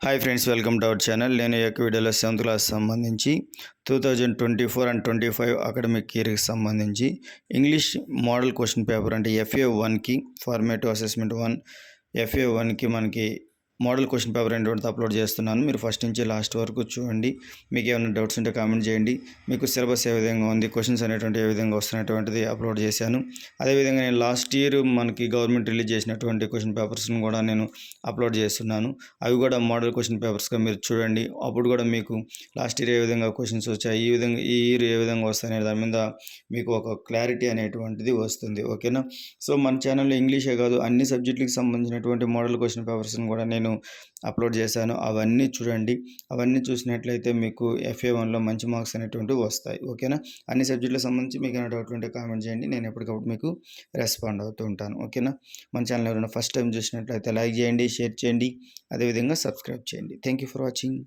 Hi friends welcome to our channel నేను ఈ యొక్క వీడియోలో సెవెంత్ క్లాస్ సంబంధించి two thousand twenty four and twenty five academic ఇయర్కి సంబంధించి ఇంగ్లీష్ మోడల్ క్వశ్చన్ పేపర్ అంటే ఎఫ్ఏ వన్కి ఫార్మేటివ్ అసెస్మెంట్ వన్ ఎఫ్ఏ వన్కి మనకి మోడల్ క్వశ్చన్ పేపర్ అనేటువంటిది అప్లోడ్ చేస్తున్నాను. మీరు ఫస్ట్ నుంచి లాస్ట్ వరకు చూడండి. మీకు ఏమైనా డౌట్స్ ఉంటే కామెంట్ చేయండి. మీకు సిలబస్ ఏ విధంగా ఉంది క్వశ్చన్స్ అనేటువంటి ఏ విధంగా వస్తున్నటువంటిది అప్లోడ్ చేశాను. అదేవిధంగా నేను లాస్ట్ ఇయర్ మనకి గవర్నమెంట్ రిలీజ్ చేసినటువంటి క్వశ్చన్ పేపర్స్ని కూడా నేను అప్లోడ్ చేస్తున్నాను. అవి కూడా మోడల్ క్వశ్చన్ పేపర్స్గా మీరు చూడండి. అప్పుడు కూడా మీకు లాస్ట్ ఇయర్ ఏ విధంగా క్వశ్చన్స్ వచ్చాయి ఈ విధంగా ఈ ఇయర్ ఏ విధంగా వస్తాయనే దాని మీద మీకు ఒక క్లారిటీ అనేటువంటిది వస్తుంది. ఓకేనా? సో మన ఛానల్లో ఇంగ్లీషే కాదు అన్ని సబ్జెక్టులకు సంబంధించినటువంటి మోడల్ క్వశ్చన్ పేపర్స్ని కూడా నేను నేను అప్లోడ్ చేశాను. అవన్నీ చూడండి. అవన్నీ చూసినట్లయితే మీకు ఎఫ్ఏ వన్లో మంచి మార్క్స్ అనేటువంటివి వస్తాయి. ఓకేనా? అన్ని సబ్జెక్టులకు సంబంధించి మీకు ఏమైనా డౌట్ ఉంటే కామెంట్ చేయండి. నేను ఎప్పటికప్పుడు మీకు రెస్పాండ్ అవుతూ ఉంటాను. ఓకేనా? మన ఛానల్ ఎవరైనా ఫస్ట్ టైం చూసినట్లయితే లైక్ చేయండి షేర్ చేయండి. అదేవిధంగా సబ్స్క్రైబ్ చేయండి. Thank you for watching.